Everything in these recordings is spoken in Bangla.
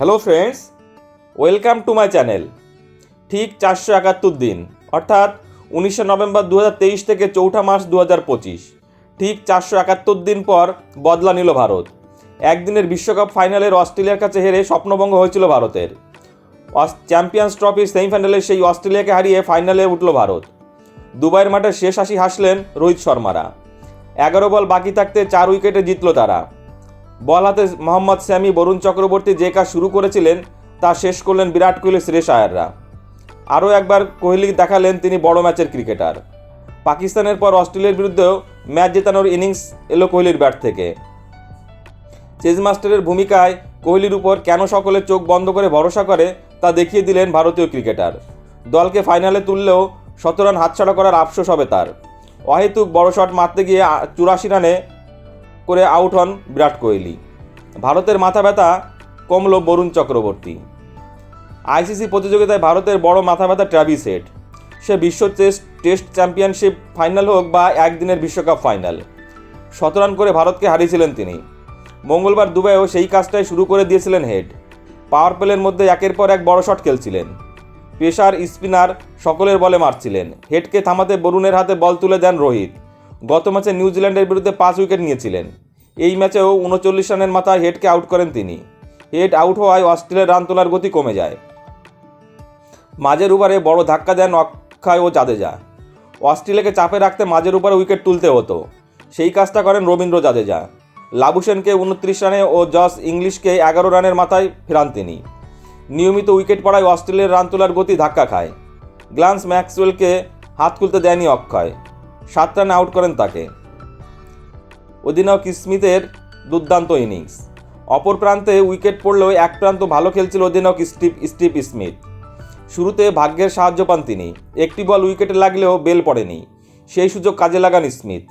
Hello friends welcome to my channel ঠিক চারশো একাত্তর দিন, অর্থাৎ উনিশে নভেম্বর দু থেকে চৌঠা মার্চ দু ঠিক চারশো একাত্তর দিন পর বদলা নিল ভারত। একদিনের বিশ্বকাপ ফাইনালের অস্ট্রেলিয়ার কাছে হেরে স্বপ্নভঙ্গ হয়েছিল ভারতের। চ্যাম্পিয়ন্স ট্রফির সেমিফাইনালে সেই অস্ট্রেলিয়াকে হারিয়ে ফাইনালে উঠল ভারত। দুবাইয়ের মাঠে শেষ হাসি হাসলেন রোহিত শর্মারা। এগারো বল বাকি থাকতে চার উইকেটে জিতল তারা। বল হাতে মোহাম্মদ স্যামি, বরুণ চক্রবর্তী যে কাজ শুরু করেছিলেন তা শেষ করলেন বিরাট কোহলি শ্রেষ আয়াররা। আরও একবার কোহলি দেখালেন তিনি বড় ম্যাচের ক্রিকেটার। পাকিস্তানের পর অস্ট্রেলিয়ার বিরুদ্ধেও ম্যাচ জেতানোর ইনিংস এলো কোহলির ব্যাট থেকে। চেজ মাস্টারের ভূমিকায় কোহলির উপর কেন সকলে চোখ বন্ধ করে ভরসা করে তা দেখিয়ে দিলেন ভারতীয় ক্রিকেটার। দলকে ফাইনালে তুললেও শত রান হাতছাড়া করার আফসোস হবে তার। অহেতুক বড় শট মারতে গিয়ে চুরাশি রানে করে আউট হন বিরাট কোহলি। ভারতের মাথা ব্যথা কমল বরুণ চক্রবর্তী। আইসিসি প্রতিযোগিতায় ভারতের বড় মাথা ব্যথা ট্র্যাভিস হেড সে বিশ্ব টেস্ট টেস্ট চ্যাম্পিয়নশিপ ফাইনাল হোক বা একদিনের বিশ্বকাপ ফাইনাল। শতরান করে ভারতকে হারিয়েছিলেন তিনি। মঙ্গলবার দুবাইও সেই কাজটাই শুরু করে দিয়েছিলেন হেড। পাওয়ার প্লের মধ্যে একের পর এক বড় শট খেলছিলেন। পেশার স্পিনার সকলের বলে মারছিলেন। হেডকে থামাতে বরুণের হাতে বল তুলে দেন রোহিত। গত ম্যাচে নিউজিল্যান্ডের বিরুদ্ধে পাঁচ উইকেট নিয়েছিলেন। এই ম্যাচেও উনচল্লিশ রানের মাথায় হেডকে আউট করেন তিনি। হেড আউট হওয়ায় অস্ট্রেলিয়ার রান তোলার গতি কমে যায়। মাঝের ওভারে বড় ধাক্কা দেন অক্ষয় ও জাদেজা। অস্ট্রেলিয়াকে চাপে রাখতে মাঝের উপরে উইকেট তুলতে হতো। সেই কাজটা করেন রবীন্দ্র জাদেজা। লাবুসেনকে উনত্রিশ রানে ও জস ইংলিশকে এগারো রানের মাথায় ফেরান তিনি। নিয়মিত উইকেট পড়ায় অস্ট্রেলিয়ার রান তোলার গতি ধাক্কা খায়। গ্লান্স ম্যাক্সওয়েলকে হাত খুলতে দেয়নি অক্ষয়। সাত রানে আউট করেন তাকে। অধিনায়ক স্মিথের দুর্দান্ত ইনিংস। অপর প্রান্তে উইকেট পড়লেও এক প্রান্ত ভালো খেলছিল অধিনায়ক স্টিভ স্টিভ স্মিথ। শুরুতে ভাগ্যের সাহায্য পান তিনি। একটি বল উইকেটে লাগলেও বেল পড়েনি। সেই সুযোগ কাজে লাগান স্মিথ।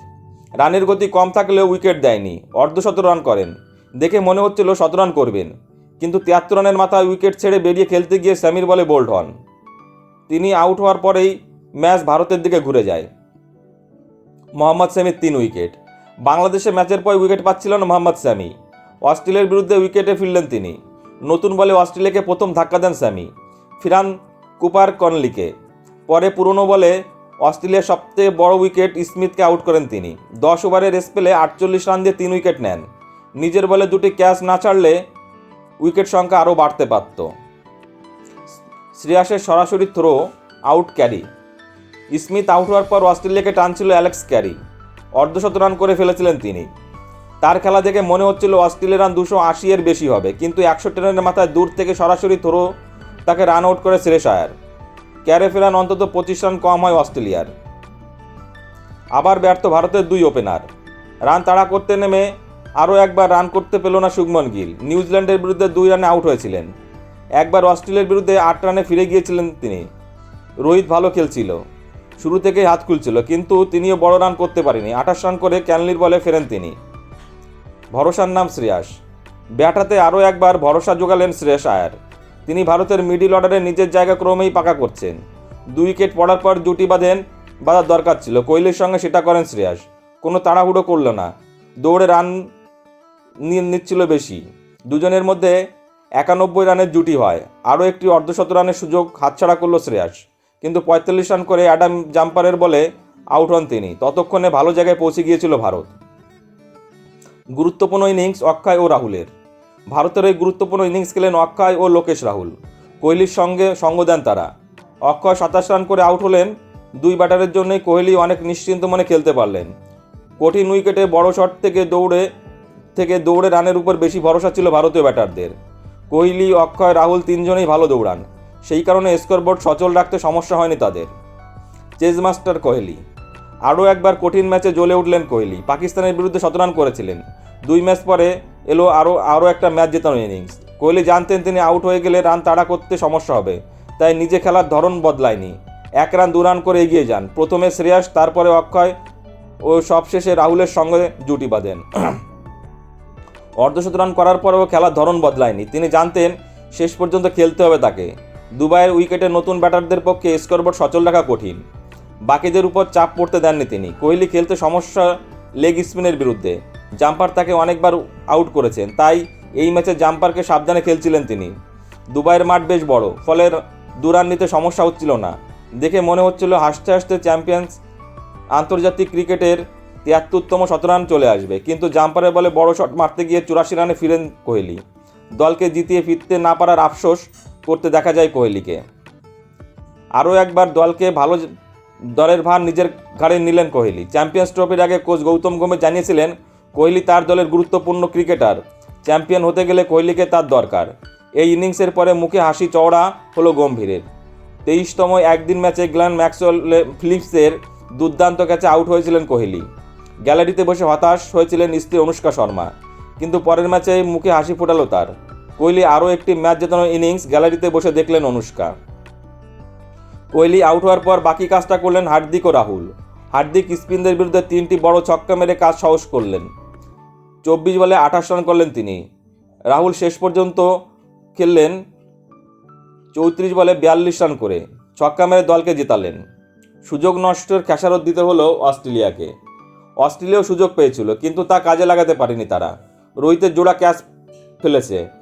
রানের গতি কম থাকলেও উইকেট দেয়নি। অর্ধশত রান করেন। দেখে মনে হচ্ছিল শত রান করবেন। কিন্তু তিয়াত্তর রানের মাথায় উইকেট ছেড়ে বেরিয়ে খেলতে গিয়ে স্যামির বলে বোল্ড হন। তিনি আউট হওয়ার পরেই ম্যাচ ভারতের দিকে ঘুরে যায়। মোহাম্মদ স্যামির তিন উইকেট। বাংলাদেশে ম্যাচের পর উইকেট পাচ্ছিল না মোহাম্মদ স্যামি অস্ট্রেলিয়ার বিরুদ্ধে উইকেটে ফিরলেন তিনি। নতুন বলে অস্ট্রেলিয়াকে প্রথম ধাক্কা দেন স্যামি ফিরান কুপার কনলিকে। পরে পুরনো বলে অস্ট্রেলিয়ার সবচেয়ে বড় উইকেট স্মিথকে আউট করেন তিনি। দশ ওভারের স্পেলে আটচল্লিশ রান দিয়ে তিন উইকেট নেন। নিজের বলে দুটি ক্যাচ না ছাড়লে উইকেট সংখ্যা আরও বাড়তে পারত। শ্রেয়াসের সরাসরি throw, out Carey. Smith out হওয়ার পর অস্ট্রেলিয়াকে টানছিল অ্যালেক্স ক্যারি। অর্ধশত রান করে ফেলেছিলেন তিনি। তার খেলা দেখে মনে হচ্ছিল অস্ট্রেলিয়ার রান দুশো আশি এর বেশি হবে, কিন্তু একশো রানের মাথায় দূর থেকে সরাসরি থ্রো তাকে রান আউট করে শ্রেষ আয়ার। ক্যারে ফেরান অন্তত পঁচিশ রান কম হয় অস্ট্রেলিয়ার। আবার ব্যর্থ ভারতের দুই ওপেনার রান তাড়া করতে নেমে আরও একবার রান করতে পেল না শুভমন গিল। নিউজিল্যান্ডের বিরুদ্ধে দুই রানে আউট হয়েছিলেন। একবার অস্ট্রেলিয়ার বিরুদ্ধে আট রানে ফিরে গিয়েছিলেন তিনি। রোহিত ভালো খেলছিল। শুরু থেকেই হাত খুলছিল, কিন্তু তিনিও বড় রান করতে পারেনি। আঠাশ রান করে ক্যানলির বলে ফেরেন তিনি। ভরসার নাম শ্রেয়াস। ব্যাটাতে আরও একবার ভরসা জোগালেন শ্রেয়াস আয়ার। তিনি ভারতের মিডিল অর্ডারে নিজের জায়গা ক্রমেই পাকা করছেন। দুই উইকেট পড়ার পর জুটি বাঁধেন, বাঁধার দরকার ছিল। কোহলির সঙ্গে সেটা করেন শ্রেয়াস। কোনো তাড়াহুড়ো করল না। দৌড়ে রান নিচ্ছিল বেশি। দুজনের মধ্যে একানব্বই রানের জুটি হয়। আরও একটি অর্ধশত রানের সুযোগ হাতছাড়া করল শ্রেয়াস। কিন্তু পঁয়তাল্লিশ রান করে অ্যাডাম জাম্পারের বলে আউট হন তিনি। ততক্ষণে ভালো জায়গায় পৌঁছে গিয়েছিল ভারত। গুরুত্বপূর্ণ ইনিংস অক্ষয় ও রাহুলের। ভারতের এই গুরুত্বপূর্ণ ইনিংস খেলেন অক্ষয় ও লোকেশ রাহুল। কোহলির সঙ্গে সঙ্গ দেন তারা। অক্ষয় সাতাশ রান করে আউট হলেন। দুই ব্যাটারের জন্যই কোহলি অনেক নিশ্চিন্ত মনে খেলতে পারলেন। কঠিন উইকেটে বড় শট থেকে দৌড়ে থেকে দৌড়ে রানের উপর বেশি ভরসা ছিল ভারতীয় ব্যাটারদের। কোহলি, অক্ষয়, রাহুল তিনজনেই ভালো দৌড়ান। সেই কারণে স্কোরবোর্ড সচল রাখতে সমস্যা হয়নি তাদের। Chase master Kohli. আরও একবার কঠিন ম্যাচে জ্বলে উঠলেন কোহলি। পাকিস্তানের বিরুদ্ধে শতরান করেছিলেন। দুই ম্যাচ পরে এলো আরও আরও একটা ম্যাচ জেতানো ইনিংস। কোহলি জানতেন তিনি আউট হয়ে গেলে রান তাড়া করতে সমস্যা হবে, তাই নিজে খেলার ধরন বদলায়নি। এক রান, দু রান করে এগিয়ে যান। প্রথমে শ্রেয়াস, তারপরে অক্ষয় ও সবশেষে রাহুলের সঙ্গে জুটি বাঁধেন। অর্ধশত রান করার পরেও খেলার ধরন বদলায়নি। তিনি জানতেন শেষ পর্যন্ত খেলতে হবে তাকে। দুবাইয়ের উইকেটে নতুন ব্যাটারদের পক্ষে স্কোরবোর্ড সচল রাখা কঠিন। বাকিদের উপর চাপ পড়তে দেননি তিনি। কোহলি খেলতে সমস্যা লেগ স্পিনের বিরুদ্ধে। জাম্পার তাকে অনেকবার আউট করেছেন, তাই এই ম্যাচে জাম্পারকে সাবধানে খেলছিলেন তিনি। দুবাইয়ের মাঠ বেশ বড়, ফলে দুরান নিতে সমস্যা হচ্ছিল না। দেখে মনে হচ্ছিল হাসতে হাসতে চ্যাম্পিয়ন্স আন্তর্জাতিক ক্রিকেটের তিয়াত্তরতম শতরান চলে আসবে, কিন্তু জাম্পারের বলে বড় শট মারতে গিয়ে চুরাশি রানে ফিরেন কোহলি। দলকে জিতিয়ে ফিরতে না পারার আফসোস করতে দেখা যায় কোহলিকে। আরও একবার দলকে ভালো দলের ভার নিজের ঘাড়ে নিলেন কোহলি। চ্যাম্পিয়ন্স ট্রফির আগে কোচ গৌতম গম্ভীর জানিয়েছিলেন, কোহলি তার দলের গুরুত্বপূর্ণ ক্রিকেটার। চ্যাম্পিয়ন হতে গেলে কোহলিকে তার দরকার। এই ইনিংসের পরে মুখে হাসি চওড়া হলো গম্ভীরের। তেইশতম একদিন ম্যাচে গ্ল্যান ম্যাক্সওয়েল ফিলিপসের দুর্দান্ত ক্যাচে আউট হয়েছিলেন কোহলি। গ্যালারিতে বসে হতাশ হয়েছিলেন স্ত্রী অনুষ্কা শর্মা। কিন্তু পরের ম্যাচে মুখে হাসি ফোটালো তার। কোহলি আরও একটি ম্যাচ জেতানো ইনিংস গ্যালারিতে বসে দেখলেন অনুষ্কা। কোহলি আউট হওয়ার পর বাকি কাজটা করলেন হার্দিক ও রাহুল। হার্দিক স্পিনদের বিরুদ্ধে তিনটি বড় ছক্কা মেরে কাজ সাহস করলেন। চব্বিশ বলে আঠাশ রান করলেন তিনি। রাহুল শেষ পর্যন্ত খেললেন চৌত্রিশ বলে বিয়াল্লিশ রান করে। ছক্কা মেরে দলকে জেতালেন। সুযোগ নষ্টের খেসারত দিতে হলো অস্ট্রেলিয়াকে। অস্ট্রেলিয়াও সুযোগ পেয়েছিল, কিন্তু তা কাজে লাগাতে পারেনি তারা। রোহিতের জোড়া ক্যাচ ফেলেছে।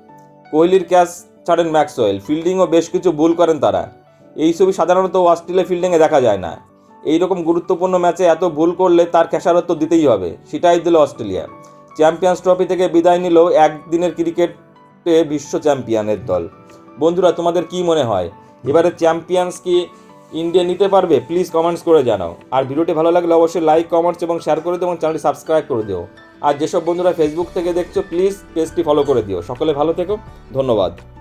কোহলির ক্যাচ ছাড়েন ম্যাক্সওয়েল। ফিল্ডিংও বেশ কিছু ভুল করেন তারা। এই ছবি সাধারণত অস্ট্রেলিয়া ফিল্ডিংয়ে দেখা যায় না। এই রকম গুরুত্বপূর্ণ ম্যাচে এত ভুল করলে তার খেসারত দিতেই হবে, সেটাই দিল অস্ট্রেলিয়া। চ্যাম্পিয়ন্স ট্রফি থেকে বিদায় নিল একদিনের ক্রিকেটে বিশ্ব চ্যাম্পিয়নের দল। বন্ধুরা, তোমাদের কি মনে হয়? এবারে চ্যাম্পিয়ন্স কি ইন্ডিয়া নিতে পারবে? প্লিজ কমেন্টস করে জানাও। আর ভিডিওটি ভালো লাগলে অবশ্যই লাইক, কমেন্টস এবং শেয়ার করে দিও এবং চ্যানেলটি সাবস্ক্রাইব করে দিও। আর যেসব বন্ধুরা ফেসবুক থেকে দেখছ প্লিজ পেজটি ফলো করে দিও। সকলে ভালো থেকো। ধন্যবাদ।